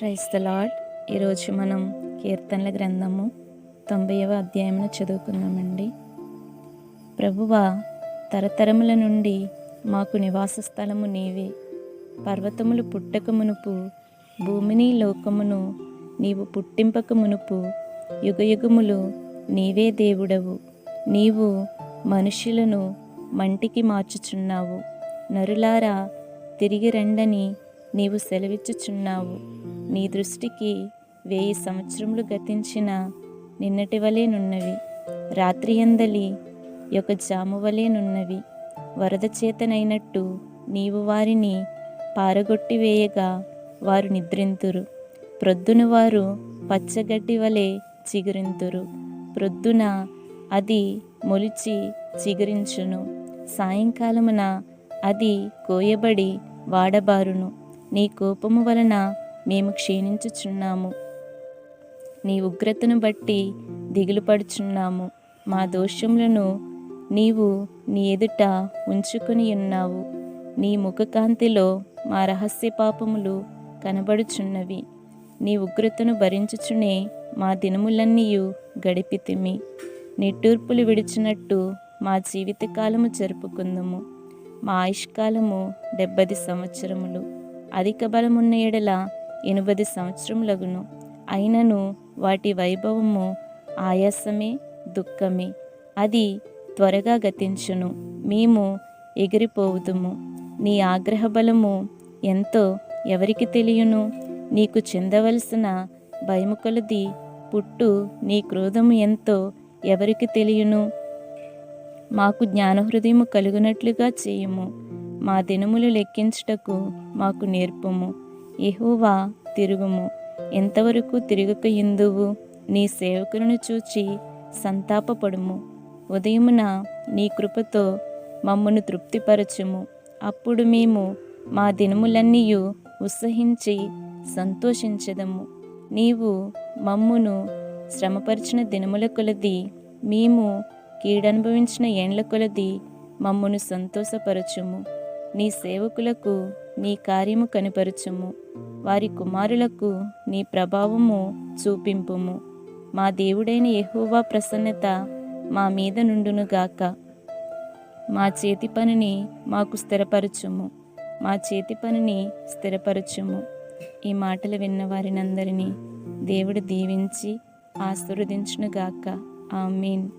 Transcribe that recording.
Price the lord ఈరోజు మనం కీర్తనల గ్రంథము తొంభైవ అధ్యాయమును చదువుకుందామండి. ప్రభువ తరతరముల నుండి మాకు నివాస స్థలము నీవే. పర్వతములు పుట్టక మునుపు భూమిని లోకమును నీవు పుట్టింపక మునుపు యుగయుగములు నీవే దేవుడవు. నీవు మనుషులను మంటికి మార్చుచున్నావు. నరులారా తిరిగి రండని నీవు సెలవిచ్చుచున్నావు. నీ దృష్టికి వెయ్యి సంవత్సరములు గతించిన నిన్నటి వలెనున్నవి రాత్రి అందలి యొక్క జాము వలెనున్నవి వరద చేతనైనట్టు నీవు వారిని పారగొట్టి వేయగా వారు నిద్రింతురు. ప్రొద్దున వారు పచ్చగడ్డి వలె చిగురింతురు. ప్రొద్దున అది మొలిచి చిగురించును. సాయంకాలమున అది కోయబడి వాడబారును. నీ కోపము వలన మేము క్షీణించుచున్నాము. నీ ఉగ్రతను బట్టి దిగులు పడుచున్నాము. మా దోషములను నీవు నీ ఎదుట ఉంచుకుని ఉన్నావు. నీ ముఖకాంతిలో మా రహస్య పాపములు కనబడుచున్నవి. నీ ఉగ్రతను భరించుచునే మా దినములన్నీయు గడిపితిమి. నిట్టూర్పులు విడిచినట్టు మా జీవితకాలము జరుపుకుందము. మా ఆయుష్కాలము డెబ్బది సంవత్సరములు. అధిక బలమున్న ఎడల ఎనిమిది సంవత్సరములగును. అయినను వాటి వైభవము ఆయాసమే దుఃఖమే. అది త్వరగా గతించును. మేము ఎగిరిపోవుదుము. నీ ఆగ్రహ బలము ఎంతో ఎవరికి తెలియను? నీకు చెందవలసిన భయము కొలది పుట్టు నీ క్రోధము ఎంతో ఎవరికి తెలియను? మాకు జ్ఞానహృదయము కలుగునట్లుగా చేయము. మా దినములు లెక్కించుటకు మాకు నేర్పము. ఎహోవా తిరుగుము. ఎంతవరకు తిరుగుక ఎందువు? నీ సేవకులను చూచి సంతాపపడుము. ఉదయమున నీ కృపతో మమ్మను తృప్తిపరచుము. అప్పుడు మేము మా దినములన్నీయు ఉత్సహించి సంతోషించదము. నీవు మమ్మును శ్రమపరిచిన దినముల కొలది మేము కీడనుభవించిన ఏండ్ల కొలది మమ్మును సంతోషపరచుము. నీ సేవకులకు నీ కార్యము కనుపరుచుము. వారి కుమారులకు నీ ప్రభావము చూపింపుము. మా దేవుడైన యెహోవా ప్రసన్నత మా మీద నుండునుగాక మా చేతి పనిని మాకు స్థిరపరచుము. మా చేతి పనిని స్థిరపరచుము. ఈ మాటలు విన్న వారినందరినీ దేవుడు దీవించి ఆశీర్వదించునుగాక. మీన్